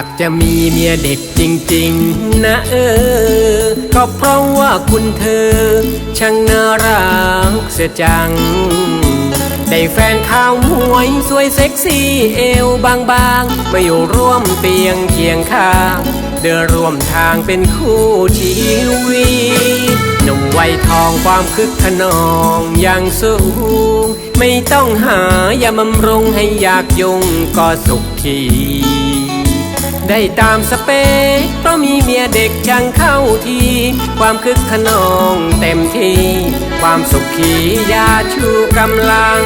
ากจะมีเมียเด็กจริง ๆ นะเออ ก็เพราะว่าคุณเธอ ช่างน่ารักเสียจัง ได้แฟนข้าวหวยสวยเซ็กซี่เอวบางๆ มาอยู่ร่วมเตียงเคียงข้างเดินร่วมทางเป็นคู่ชีวิตหนุ่มวัยทองความคึกขนองอย่างสูง ไม่ต้องหายามำรงให้อยากยุ่งก็สุขที ได้ตามสเปคเพราะมีเมียเด็กช่างเข้าที ความคึกขนองเต็มที่ ความสุขขียาชูกำลัง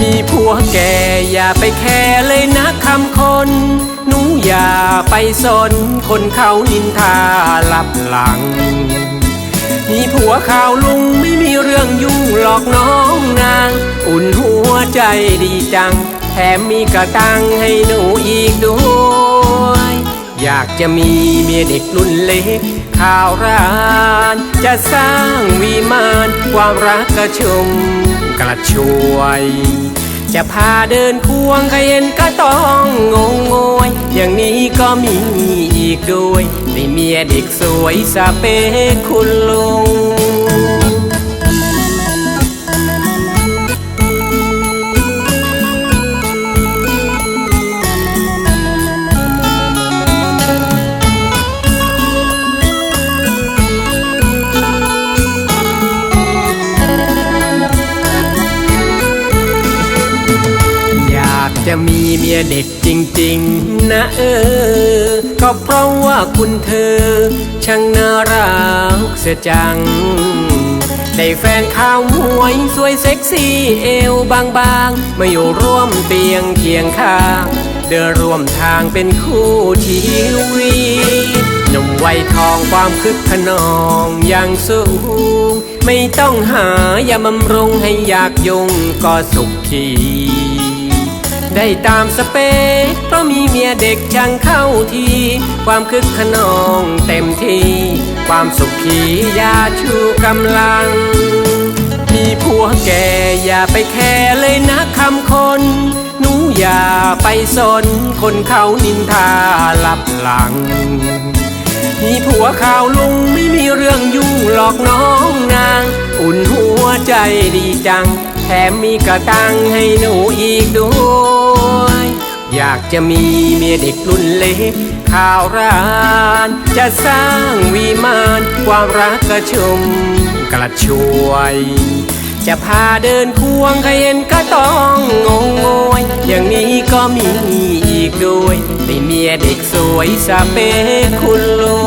มีผัวแก่อย่าไปแคร์เลยนะคำคน หนูอย่าไปสนคนเขานินทาลับหลัง มีผัวข่าวลุงไม่มีเรื่องยุ่งหลอกน้องนาง อุ่นหัวใจดีจังแถมมีกระตังให้หนูอีกด้วย อยากจะมีเมียเด็กรุ่นเล็กข่าวร้าน จะสร้างวีมานความรักกระชุมกระชวย จะพาเดินควงใครเห็นก็ต้องงงงวยอย่างนี้ก็มีอีกด้วยในเมียเด็กสวยสเปคคุณลุง จะมีเมียเด็กจริง ๆ นะเออ ก็เพราะว่าคุณเธอ ช่างน่ารักเสียจัง ได้แฟนข้าวหวยสวยเซ็กซี่เอวบางๆ มาอยู่ร่วมเตียงเคียงข้างเดินร่วมทางเป็นคู่ชีวิตหนุ่มวัยทองความคึกขนองอย่างสูง ไม่ต้องหายามำรุงให้อยากยุ่งก็สุขที ได้ตามสเปคเพราะมีเมียเด็กช่างเข้าที ความคึกขนองเต็มที่ ความสุขขียาชูกำลัง มีผัวแก่อย่าไปแคร์เลยนะคำคน หนูอย่าไปสน คนเขานินทาลับหลัง มีผัวข่าวลุงไม่มีเรื่องยุ่งหลอกน้องนาง อุ่นหัวใจดีจังแถมมีกระตังให้หนูอีกด้วย อยากจะมีเมียเด็กรุ่นเล็กข่าวร้าน จะสร้างวีมานความรักกระชุมกระชวย จะพาเดินควงใครเห็นก็ต้องงงงวย อย่างนี้ก็มีอีกด้วยในเมียเด็กสวยสเปคคุณลุง